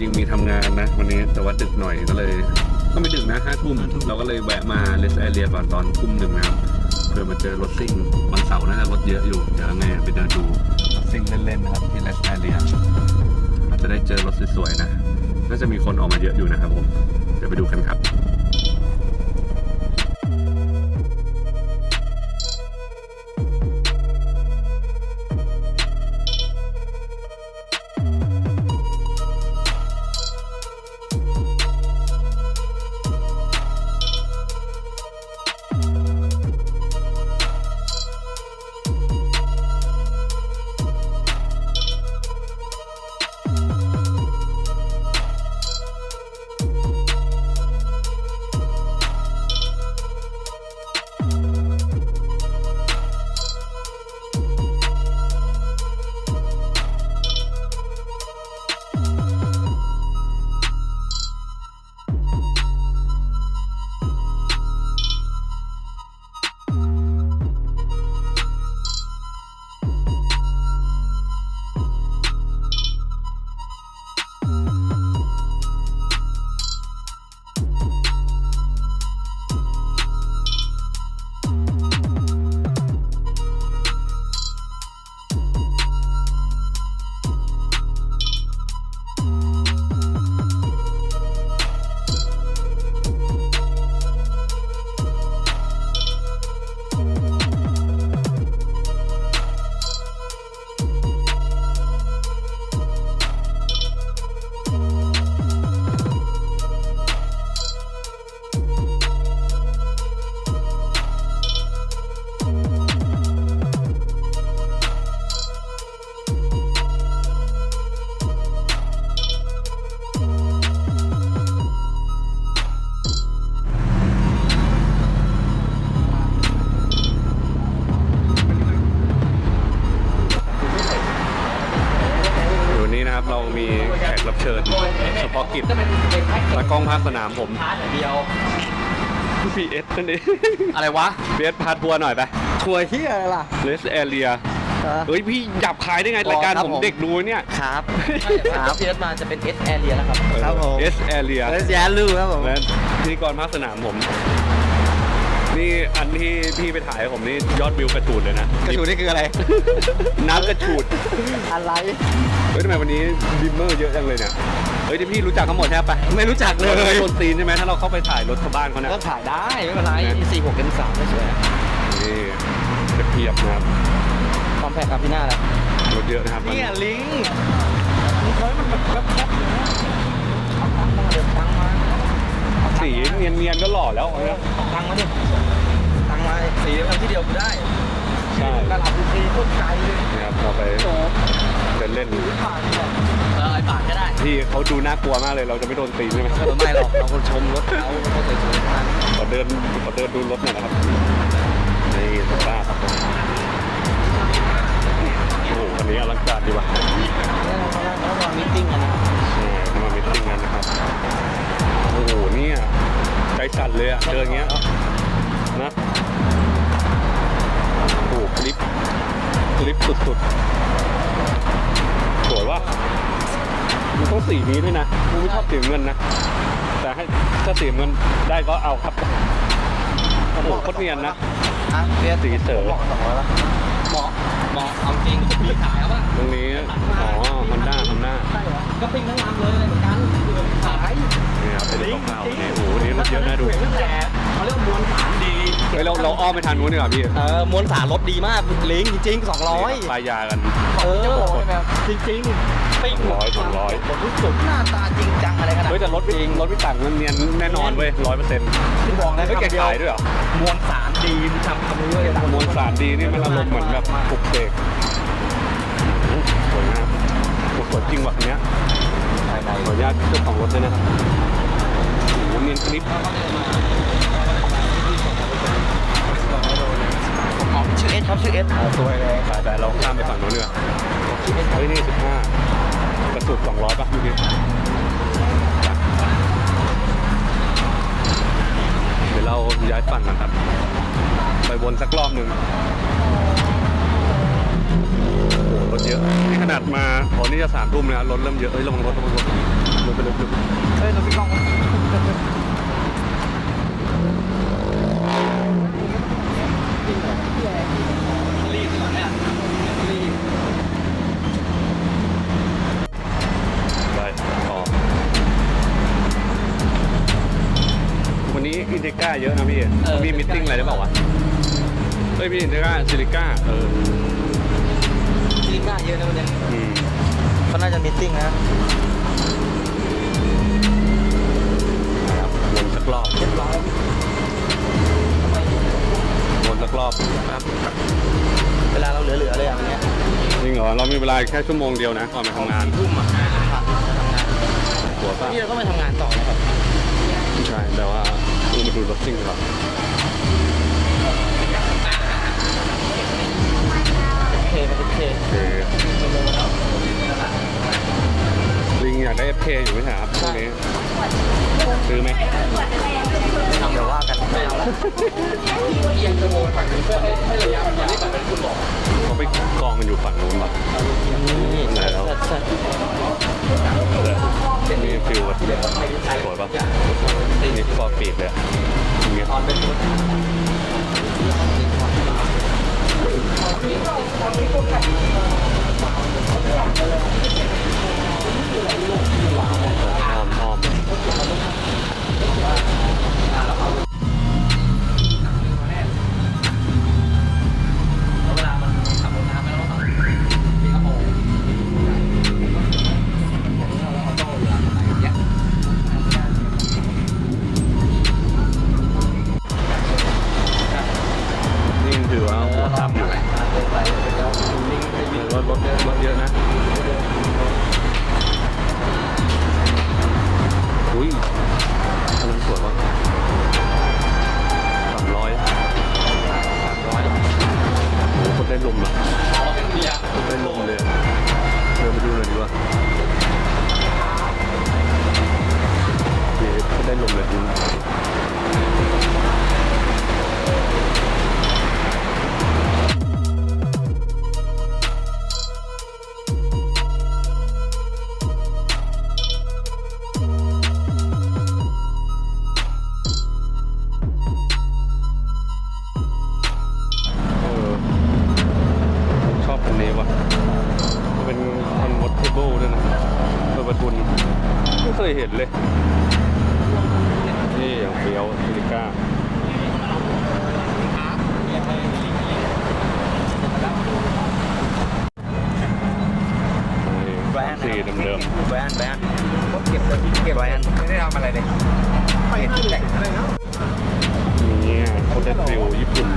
จริงๆมีทำงานนะวันนี้แต่ว่าดึกหน่อยก็เลย ก็ไม่ดึกนะห้าทุ่มเราก็เลยแวะมาเลสแอเรียก่อนตอนทุ่มหนึ่งนะครับเพื่อมาเจอรถซิ่งวันเสาร์น่าจะรถเยอะอยู่เดี๋ยวไงไปเดินดูรถซิ่งเล่นๆนะครับที่เลสแอเรียอาจจะได้เจอรถสวยๆนะน่าจะมีคนออกมาเยอะอยู่นะครับผมเดี๋ยวไปดูกันครับ นนี้นะครับ เรามีแขกรับเชิญเฉพาะกิจตากล้องภาคสนามผมเดียวพีเอสนั่นเองอะไรวะพีเอสพาทัวร์หน่อยไปทัวร์ที่อะไรล่ะเลสแอเรียเฮ้ยพี่หยับขายได้ไงรายการครับผมผมเด็กดูเนี่ยครับครับเพียมาจะเป็น S area แล้วครับครับผมเอสแอเรียเลสยาลูครับผมและพิธีกรภาคสนามผมนี่อันที่พี่ไปถ่ายผมนี่ยอดวิวกระฉูดเลยนะ กระชูนี่คืออะไร น้ำกระฉูดอะไรเฮ้ยทำไมวันนี้ดิมเมอร์เยอะจังเลยเนี่ยเฮ้ยที่พี่รู้จักทั้งหมดใช่ปะไม่รู้จักเลยโดนตีนใช่ไหมถ้าเราเข้าไปถ่ายรถชาวบ้านเขาเนี่ยก็ถ่ายได้ไม่เป็นไรสี่หกกันสามไม่สวยนี่จะเพียบนะครับความแพงครับพี่หน้าแล้วรถเยอะนะครับเนี่ยลิงนี่เขามันแบบแคบๆเลยนะเอาตังค์มาเดี๋ยวตังค์มาสีเนียนๆก็หล่อแล้วเนี่ยเอาตังค์มาดิตังค์มาดิสีมันที่เดียวกูได้ใช่ ตลาดดูซีโคตรไกลเลยนี่ครับเราไป โอ้โห เดินเล่นผ่านก่อนเออไอ้บาทก็ได้ที่เขาดูน่ากลัวมากเลยเราจะไม่โดนตีนใช่ไหมเออไม่หรอกเราคนชมรถเขาเขาสวยๆทั้งนั้นขอเดินขอเดินดูรถหน่อยนะครับนี่สภาพโอ้โหคันนี้อลังการดีว่ะเนี่ยเราเขาเรามามิทติ้งกันนะนี่มามิตติ้งกันนะครับโอ้โหเนี่ยใจสั่นเลยอะเดินอย่างเงี้ยนะโอ้โหคลิปคลิปสุดๆส วยว่ะมันต้องสีนี้ด้วยนะกูไม่ชอบสีเงินนะ แต่ให้ถ้าสีเงินได้ก็เอาครับโอ้โหโคตรเนียนนะ อะเรียสีเสริมบอกสองร้อยละเหมาะเหมาะเอาจริงพี่ขายเอาป่ะตรงนี้ อ๋อฮอนด้าฮอนด้าใช่เหรอก็ปิ้งทั้งลำเลยเหมือนกันขายนี่ครับเป็นรถเก่าๆนี่โอ้โหนี่รถเยอะน่าดู แต่เขาเรียกว่ามวลสารดี เฮ้ยเราเราอ้อมไปทางนู้นดีกว่าพี่เออมวลสารรถดีมากลิงจริงๆ200นี่ครับปลายยากันเออจะบอกแบบจริงๆปิ้งร้อยสองร้อยผมรู้สึกหน้าตาจริงจังอะไรขนาดเฮ้ยแต่รถจริงรถพี่ต่างมันเนียนแน่นอนเว้ยร้อยเปอร์เซ็นต์ที่บอกนะเฮ้ยแกคำเดียวขายด้วยเหรอมวลสารดีมันทำคำนี้เลยนะมวลสารดีนี่มันอารมณ์เหมือนแบบปลุกเสกอื้อหือสวยงามโอ้สวยจริงว่ะคันเนี้ยภายในขออนุญาตเจ้าของรถด้วยนะครับโอ้โหเนียนคลิป ชื่อเอสครับชื่อเอสสวยเลยแต่แต่เราข้ามไปฝั่งโน้นเนีกว่ยชื่อเอสเฮ้ยนี่สิบห้ากระสุนสองร้อยป่ะพี่เดี๋ยวเราย้ายฝั่งกันครับ ไปวนสักรอบหนึ่งโอ้โหรถเยอะนี่ขนาดมาโอ้นี่จะสามทุ่มแล้วรถเริ่มเยอะเอ้ยระวังรถระวังรถรถไปรถเฮ้ยเราพี่กล้อง ก้าเยอะนะพี่มีมิทติ้งอะไรได้เปล่าวะเฮ้ยพี่อินเดก้าซิลิก้าเออซิลิก้าเยอะนะวันนี้อืมเขาน่าจะมีตติ้งนะนะครับวนสักรอบเรียบร้อยวนสักรอบครับเวลาเราเหลือๆเลยอะวันเนี้ยจริงเหรอเรามีเวลาแค่ชั่วโมงเดียวนะก่อนไปทำงานทุ่มอะครับจะทำงานหัวป่ะนี่เราก็มาทำงานต่อนะครับ ใช่แต่ว่าต้อ งมาดูรถซิ่งก่อนเคมาเป็นเคโอเคลิงอยากได้ FK อยู่ไหมครับพวกนี้ ซื้อไหมทำเดี๋ยวว่ากันไม่เอาละเอียงจะโมยฝั่งนี้เพื่อให้ให้ระยะมันยาวแบบเป็นคุณบอกเขาไปกองกันอยู่ฝั่งนู้นป่ะนี่ไหนแล้วใช่มีฟิลแบบสวยป่ะนี่ฟอร์ปีกเลย นี่ถือาหัวต่ำอยู่ถือว่ารถรถเยอะนะอุ้ยอันนั้นสวยป่ะสาก เคยเห็นเลย นี่อย่างเฟี้ยวซิลิก้าแบรนด์สีเดิมแบรนด์แบรนด์เก็บเลยเก็บแบรนด์ไม่ได้ทำอะไรเลยไม่เห็นที่แต่งอะไรเนาะๆนี่โคตรฟิลญี่ปุ่น